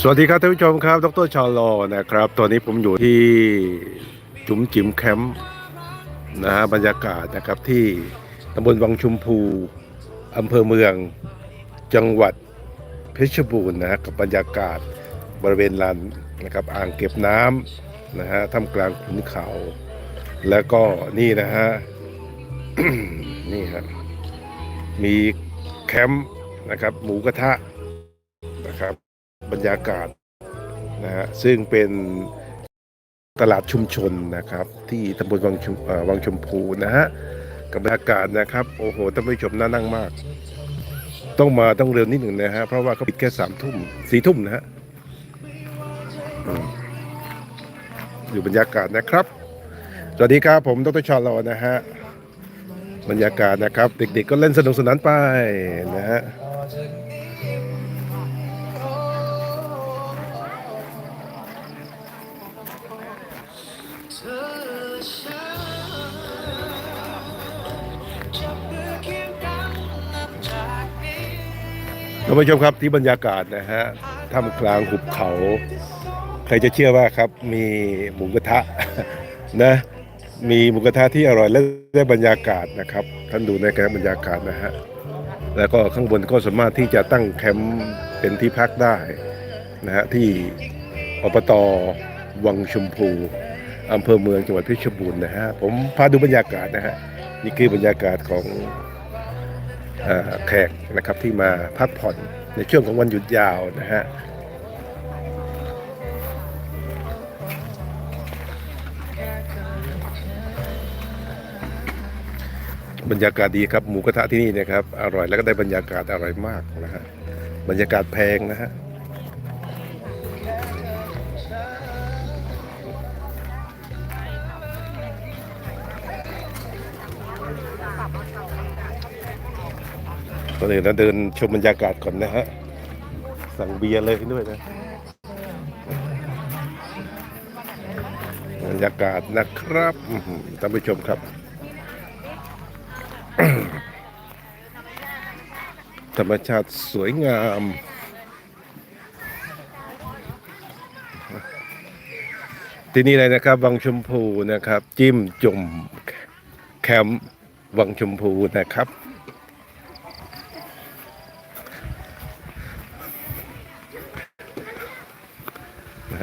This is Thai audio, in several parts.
สวัสดีครับท่านผู้ชมครับ ดรชาลอนะครับ ตอนนี้ผมอยู่ที่จุ๋มจิ๋มแคมป์นะฮะบรรยากาศนะครับที่ตำบลวังชุมพูอำเภอเมืองจังหวัดเพชรบูรณ์นะฮะกับบรรยากาศบริเวณลานนะครับอ่างเก็บน้ำนะฮะท่ามกลางขุนเขา แล้วก็นี่นะฮะนี่ฮะมีแคมป์นะครับหมูกระทะนะครับ บรรยากาศนะฮะซึ่งเป็นตลาดชุมชนนะครับ ที่ตำบลวังชมวังชมพูนะฮะกับบรรยากาศนะครับโอ้โหท่านผู้ชมน่านั่งมาก ต้องมาต้องเร็วนิดหนึ่งนะฮะเพราะว่าเขาปิดแค่สามทุ่มสี่ทุ่มนะฮะอยู่บรรยากาศนะครับ สวัสดีครับผมดรชอลอนะฮะบรรยากาศนะครับ เด็กๆก็เล่นสนุกสนานไปนะฮะานผู้ชมครับที่บรรยากาศนะฮะท่ามกลางหุบเขา ใครจะเชื่อว่าครับมีหมูกระทะนะมีหมูกระทะที่อร่อยและได้บรรยากาศนะครับ ท่านดูในการบรรยากาศนะฮะแล้วก็ข้างบนก็สามารถที่จะตั้งแคมป์เป็นที่พักได้นะฮะที่อบตวังชมพูอำเภอเมืองจังหวัดเพชรบูรณ์นะฮะผมพาดูบรรยากาศนะฮะนี่คือบรรยากาศของ แขกนะครับที่มาพักผ่อนในช่วงของวันหยุดยาวนะฮะบรรยากาศดีครับหมูกระทะที่นี่นะครับอร่อยแล้วก็ได้บรรยากาศอร่อยมากนะฮะบรรยากาศแพงนะฮะตอน นี้เราเดินชมบรรยากาศก่อนนะฮะ สั่งเบียร์เลยด้วยนะ บรรยากาศนะครับท่านผู้ชมครับธรรมชาติสวยงามที่นี่เลยนะครับ วังชมพูนะครับ จิ้มจุ่มแคมป์วังชมพูนะครับ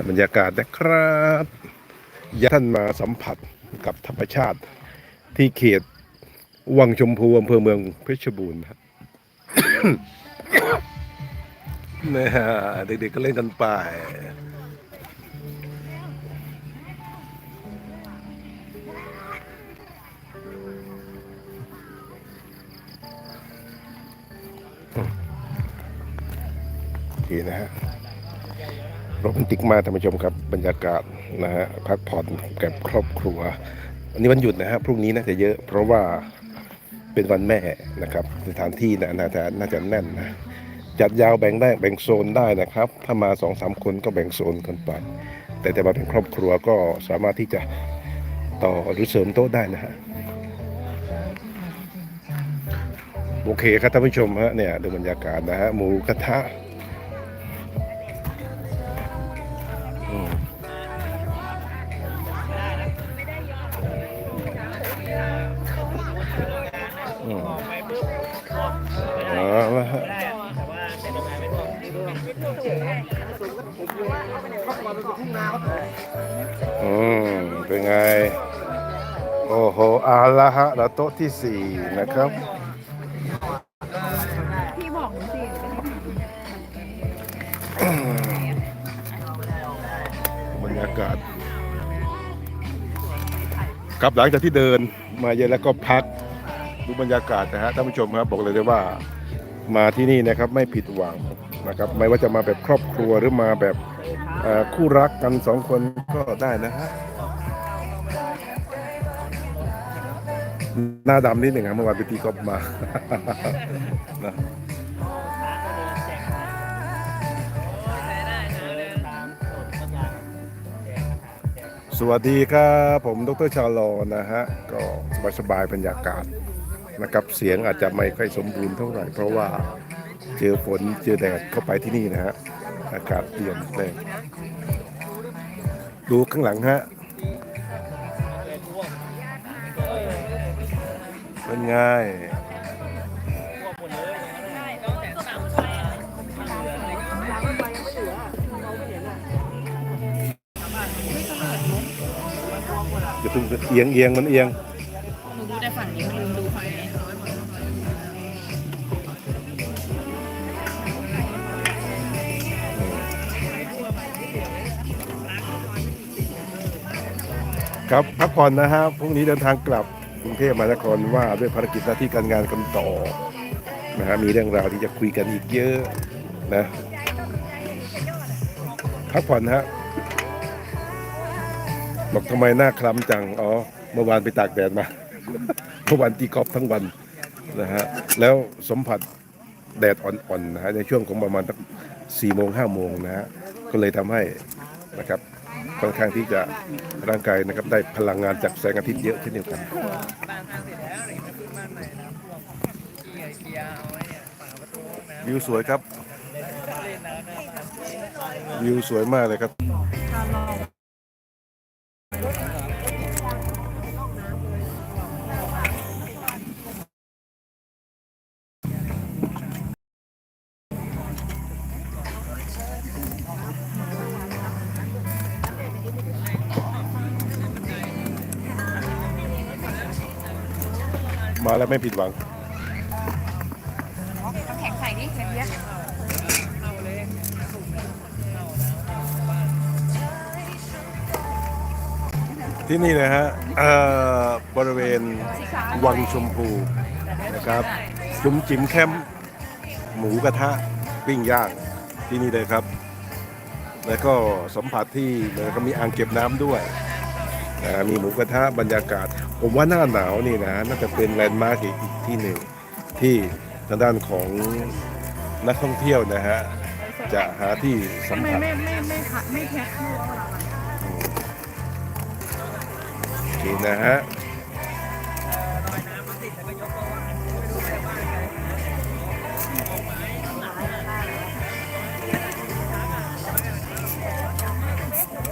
บรรยากาศนะครับอยากท่านมาสัมผัสกับธรรมชาติที่เขตวังชมพูอำเภอเมืองเพชรบูรณ์ครับนะฮะเด็กๆก็เล่นกันไปโอเคนะฮะ โรแมนติกมากท่านผู้ชมครับบรรยากาศนะฮะพักผ่อนกับครอบครัววันนี้วันหยุดนะฮะพรุ่งนี้น่าจะเยอะ เพราะว่าเป็นวันแม่นะครับ สถานที่นะน่าจะน่าจะแน่นนะจัดยาวแบ่งได้แบ่งโซนได้นะครับ ถ้ามาสองสามคนก็แบ่งโซนกันไปแต่แต่มาเป็นครอบครัวก็สามารถที่จะต่อหรือเสริมโต๊ะได้นะฮะโอเคครับท่านผู้ชมฮะเนี่ยดูบรรยากาศนะฮะหมูกระทะ อืมเป็นไง โอ้โหอาละฮะแล้วโต๊ะที่สี่นะครับ พี่บอกสิบรรยากาศครับหลังจากที่เดินมาเยอะแล้วก็พักดูบรรยากาศนะฮะท่านผู้ชมครับบอกเลยเลยว่ามาที่นี่นะครับไม่ผิดหวัง นะครับไม่ว่าจะมาแบบครอบครัวหรือมาแบบคู่รักกันสองคนก็ได้นะฮะหน้าดำนิดหนึ่งครับเมื่อวานไปตีกอล์ฟมานะสวัสดีครับผมดรชาลอนะฮะ ก็สบายๆบรรยากาศนะครับเสียงอาจจะไม่ค่อยสมบูรณ์เท่าไหร่เพราะว่า เจอฝนเจอแดดเข้าไปที่นี่นะฮะอากาศเปลี่ยนแปลงดูข้างหลังฮะเป็นไงเดี๋ยวเพิ่งเอียงเอียงมันเอียง ครับพักผ่อนนะฮะพรุ่งนี้เดินทางกลับกรุงเทพมหานครว่าด้วยภารกิจหน้าที่การงานกันต่อนะฮะมีเรื่องราวที่จะคุยกันอีกเยอะนะพักผ่อนฮะบอกทำไมหน้าคล้ำจังอ๋อเมื่อวานไปตากแดดมาเมื่อวานตีกอล์ฟทั้งวันนะฮะแล้วสัมผัสแดดอ่อนๆนะฮะในช่วงของประมาณสี่โมงห้าโมงนะฮะก็เลยทำให้นะครับ ค่อนข้างที่จะร่างกายนะครับได้พลังงานจากแสงอาทิตย์เยอะเช่นเดียวกันวิวสวยครับวิวสวยมากเลยครับ มาแล้วไม่ผิดหวังแข็งใส่ดิแข็งเยอะที่นี่นะฮะเอ่อบริเวณวังชมพูนะครับ จุ๋มจิ๋มแคมป์หมูกระทะปิ้งย่างที่นี่เลยครับ แล้วก็สัมผัสที่แล้วก็มีอ่างเก็บน้ำด้วย นะมีหมูกระทะบรรยากาศ ผมว่าหน้าหนาวนี่นะน่าจะเป็นแลนด์มาร์กอีกที่หนึ่งที่ทางด้านของนักท่องเที่ยวนะฮะจะหาที่สัมไม่ผัสไม่ไม่ไม่ค่ะไม่แพ็คคู่โอเคนะฮะ